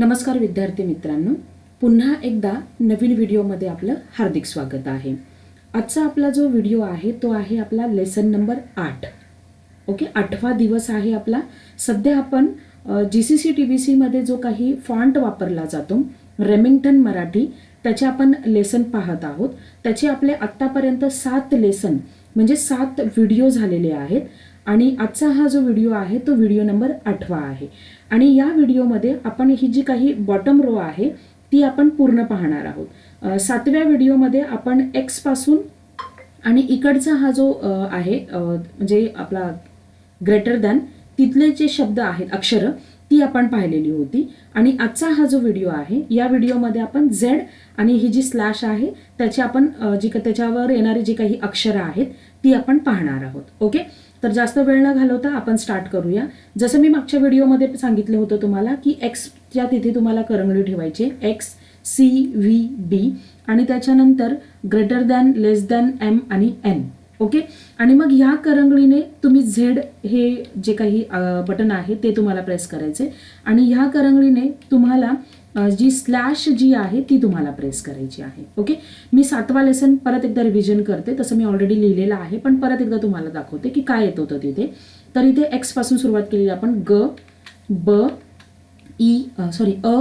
नमस्कार विद्यार्थी मित्रांनो. पुन्हा एकदा नवीन व्हिडिओमध्ये आपलं हार्दिक स्वागत आहे. आजचा आपला जो व्हिडिओ आहे तो आहे आपला लेसन नंबर आठ. ओके आठवा दिवस आहे आपला. सध्या आपण G C C T B सीमध्ये जो काही फॉन्ट वापरला जातो रेमिंग्टन मराठी त्याचे आपण लेसन पाहत आहोत. त्याचे आपले आत्तापर्यंत सात लेसन म्हणजे सात व्हिडिओ झालेले आहेत. आणि आजचा हा जो व्हिडिओ आहे तो व्हिडिओ नंबर आठवा आहे. आणि या व्हिडिओमध्ये आपण ही जी काही बॉटम रो आहे ती आपण पूर्ण पाहणार आहोत. सातव्या व्हिडिओमध्ये आपण एक्सपासून आणि इकडचा हा जो आहे म्हणजे आपला ग्रेटर दॅन तिथले जे शब्द आहेत अक्षरं ती आपण पाहिलेली होती. आणि आजचा हा जो व्हिडिओ आहे या व्हिडिओमध्ये आपण झेड आणि ही जी स्लॅश आहे त्याची आपण जी त्याच्यावर येणारी जी काही अक्षरं आहेत ती आपण पाहणार आहोत. ओके तर जास्त वेळ न घालवता आपण स्टार्ट करूया. जसं मी मागच्या व्हिडिओमध्ये सांगितलं होतं तुम्हाला की एक्सच्या तिथे तुम्हाला करंगळी ठेवायची एक्स सी व्ही डी आणि त्याच्यानंतर greater than less than M आणि एन ओके आणि मग ह्या करंगळीने तुम्ही झेड हे जे काही बटन आहे ते तुम्हाला प्रेस करायचे आणि ह्या करंगळीने तुम्हाला जी स्लॅश जी आहे ती तुम्हाला प्रेस करायची आहे. ओके मी सातवा लेसन परत एकदा रिव्हिजन करते. तसं मी ऑलरेडी लिहिलेलं आहे पण परत एकदा तुम्हाला दाखवते की काय येत होतं तिथे. तर इथे एक्सपासून सुरुवात केलेली आपण ग ब ई सॉरी अ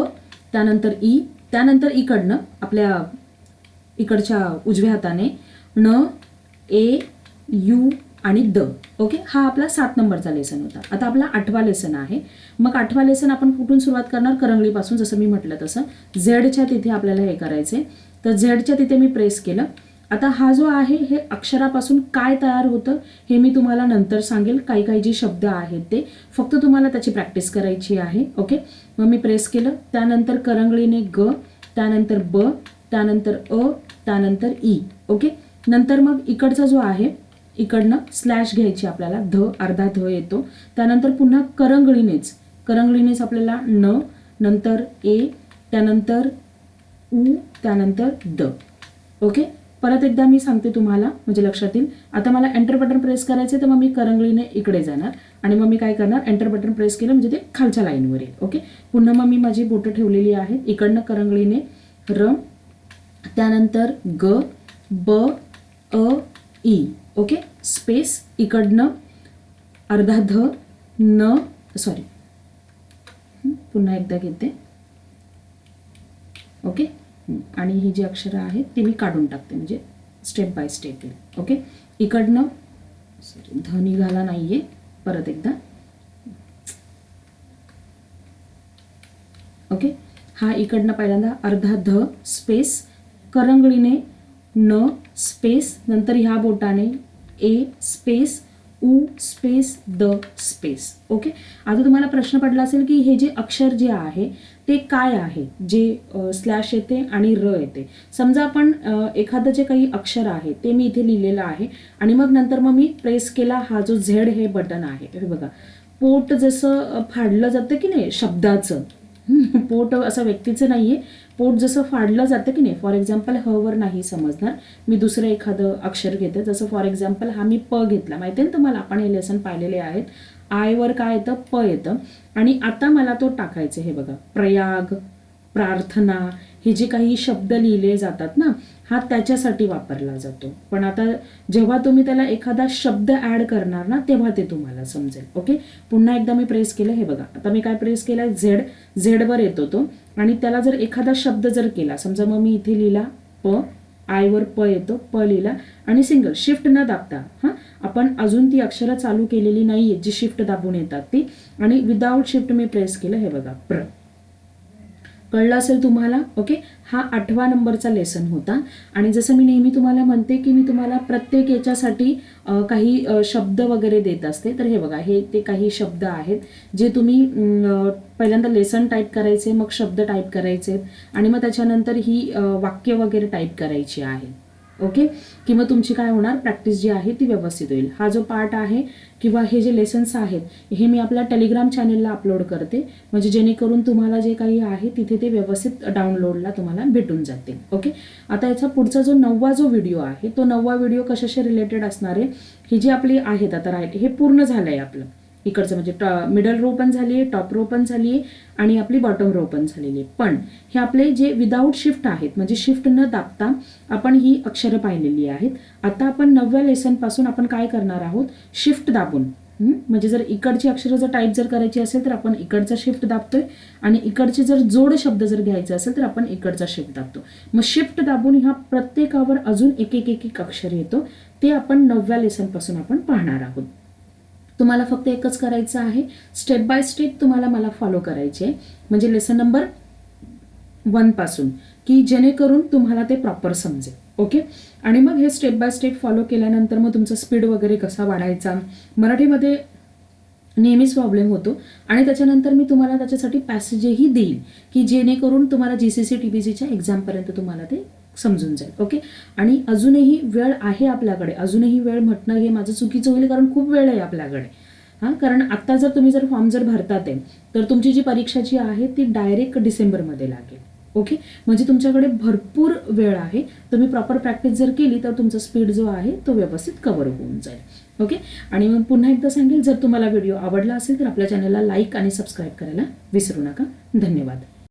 त्यानंतर ई त्यानंतर इकडनं आपल्या इकडच्या उजव्या हाताने न ए यू आणि द. ओके? हा आपला सात नंबरचा लेसन होता. आता आपला आठवा लेसन आहे. मग आठवा लेसन आपण कुठून सुरुवात करणार? करंगळीपासून जसं मी म्हटलं तसं. झेडच्या तिथे आपल्याला हे करायचे तर झेडच्या तिथे मी प्रेस केलं. आता हा जो आहे हे अक्षरापासून काय तयार होतं हे मी तुम्हाला नंतर सांगेल. काही काही जे शब्द आहेत ते. फक्त तुम्हाला त्याची प्रॅक्टिस करायची आहे. ओके? मग मी प्रेस केलं. त्यानंतर करंगळीने ग त्यानंतर ब त्यानंतर अ त्यानंतर ई. ओके? नंतर मग इकडचा जो आहे इकडनं स्लॅश घ्यायची आपल्याला. ध अर्धा ध येतो. त्यानंतर पुन्हा करंगळीनेच. करंगळीनेच आपल्याला न नंतर ए त्यानंतर उ त्यानंतर द. ओके? परत एकदा मी सांगते तुम्हाला म्हणजे लक्षात येईल. आता मला एंटर बटन प्रेस करायचे तर मग मी करंगळीने इकडे जाणार. आणि मग मी काय करणार? एंटर बटन प्रेस केलं म्हणजे ते खालच्या लाईनवर येईल. ओके? पुन्हा मग मी माझी बोटं ठेवलेली आहेत इकडनं करंगळीने र त्यानंतर ग ब अ ई ओके? स्पेस इकडनं अर्धा ध न सॉरी पुन्हा एकदा घेते. ओके? आणि ही जी अक्षरं आहेत ती मी काढून टाकते म्हणजे स्टेप बाय स्टेप येईल ओके? इकडनं सॉरी ध निघाला नाहीये परत एकदा. ओके? हा इकडनं पहिल्यांदा अर्धा ध स्पेस करंगळीने न स्पेस नंतर ह्या बोटाने ए स्पेस उ स्पेस द स्पेस. ओके आता तुम्हाला प्रश्न पडला असेल की हे जे अक्षर जे आहे ते काय आहे? जे स्लॅश येते आणि र येते. समजा आपण एखादं जे काही अक्षर आहे ते मी इथे लिहिलेलं आहे आणि मग नंतर मग मी प्रेस केला हा जो झेड हे बटन आहे. हे बघा. पोट जसं फाडलं जातं की नाही शब्दाचं. पोट असं व्यक्तीचं नाहीये. पोट जसं फाडलं जातं की नाही फॉर एक्झाम्पल ह वर नाही समजणार. मी दुसरं एखादं अक्षर घेते जसं फॉर एक्झाम्पल हा मी प घेतला. माहिती आहे ना तुम्हाला? आपण हे लेसन पाहिलेले आहेत. आय वर काय येतं? प येतं. आणि आता मला तो टाकायचं हे बघा. प्रयाग प्रार्थना हे जे काही शब्द लिहिले जातात ना हा त्याच्यासाठी वापरला जातो. पण आता जेव्हा तुम्ही त्याला एखादा शब्द ऍड करणार ना तेव्हा ते तुम्हाला समजेल. ओके? पुन्हा एकदा मी प्रेस केलं हे बघा. आता मी काय प्रेस केलं झेड झेडवर येतो तो. आणि त्याला जर एखादा शब्द जर केला समजा मग मी इथे लिहिला प आयवर प येतो प लिहिला. आणि सिंगल शिफ्ट न दाबता हां आपण अजून ती अक्षरं चालू केलेली नाही आहेत जी शिफ्ट दाबून येतात ती. आणि विदाऊट शिफ्ट मी प्रेस केलं हे बघा प्र. कळलं असेल तुम्हाला ओके हा आठवा नंबरचा लेसन होता. आणि जसं मी नेहमी तुम्हाला म्हणते की मी तुम्हाला प्रत्येक याच्यासाठी काही शब्द वगैरे देत असते. तर हे बघा हे ते काही शब्द आहेत जे तुम्ही पहिल्यांदा लेसन टाईप करायचे मग शब्द टाईप करायचे. आणि मग त्याच्यानंतर ही वाक्य वगैरे टाईप करायची आहे. ओके किंवा तुमची काय होणार? प्रॅक्टिस जी आहे ती व्यवस्थित होईल. हा जो पार्ट आहे किंवा हे जे लेसन्स आहेत हे मी आपल्या टेलिग्राम चॅनेलला अपलोड करते. म्हणजे जेणेकरून तुम्हाला जे काही आहे तिथे ते व्यवस्थित डाउनलोडला तुम्हाला भेटून जाते ओके आता याचा पुढचा जो नववा जो व्हिडिओ आहे तो नववा व्हिडिओ कशाशी रिलेटेड असणार आहे? ही जी आपली आहेत आता राईट हे पूर्ण झालं आहे आपलं. इकडचं म्हणजे मिडल रो पण झाली आहे टॉप रो पण झाली आहे आणि आपली बॉटम रो पण झालेली. आहे पण हे आपले जे विदाऊट शिफ्ट आहेत म्हणजे शिफ्ट न दाबता आपण ही अक्षरं पाहिलेली आहेत. आता आपण नवव्या लेसनपासून आपण काय करणार आहोत? शिफ्ट दाबून. म्हणजे जर इकडची अक्षरं जर टाईप जर करायची असेल तर आपण इकडचा शिफ्ट दाबतोय आणि इकडचे जर जोड शब्द जर घ्यायचे असेल तर आपण इकडचा शिफ्ट दाबतो. मग शिफ्ट दाबून ह्या प्रत्येकावर अजून एक एक एक एक अक्षर येतो. ते आपण नवव्या लेसनपासून आपण पाहणार आहोत. तुम्हाला फक्त एकच करायचं आहे. स्टेप बाय स्टेप तुम्हाला मला फॉलो करायचे आहे. म्हणजे लेसन नंबर वनपासून की जेणेकरून तुम्हाला ते प्रॉपर समजेल. ओके आणि मग हे स्टेप बाय स्टेप फॉलो केल्यानंतर मग तुमचा स्पीड वगैरे कसा वाढायचा? मराठीमध्ये नेहमीच प्रॉब्लेम होतो. आणि त्याच्यानंतर मी तुम्हाला त्याच्यासाठी पॅसेजही देईल की जेणेकरून तुम्हाला G C C T B सीच्या एक्झामपर्यंत तुम्हाला ते समजून जाईल ओके आणि अजूनही वेळ आहे आपल्याकडे. अजूनही वेळ म्हटणं हे माझं चुकीचं होईल कारण खूप वेळ आहे आपल्याकडे. हां कारण आत्ता जर तुम्ही जर फॉर्म जर भरतात आहे तर तुमची जी परीक्षा जी आहे ती डायरेक्ट डिसेंबरमध्ये लागेल ओके म्हणजे तुमच्याकडे भरपूर वेळ आहे. तुम्ही प्रॉपर प्रॅक्टिस जर केली तर तुमचा स्पीड जो आहे तो व्यवस्थित कव्हर होऊन जाईल ओके आणि मग पुन्हा एकदा सांगेल जर तुम्हाला व्हिडिओ आवडला असेल तर आपल्या चॅनलला लाईक आणि सबस्क्राईब करायला विसरू नका. धन्यवाद.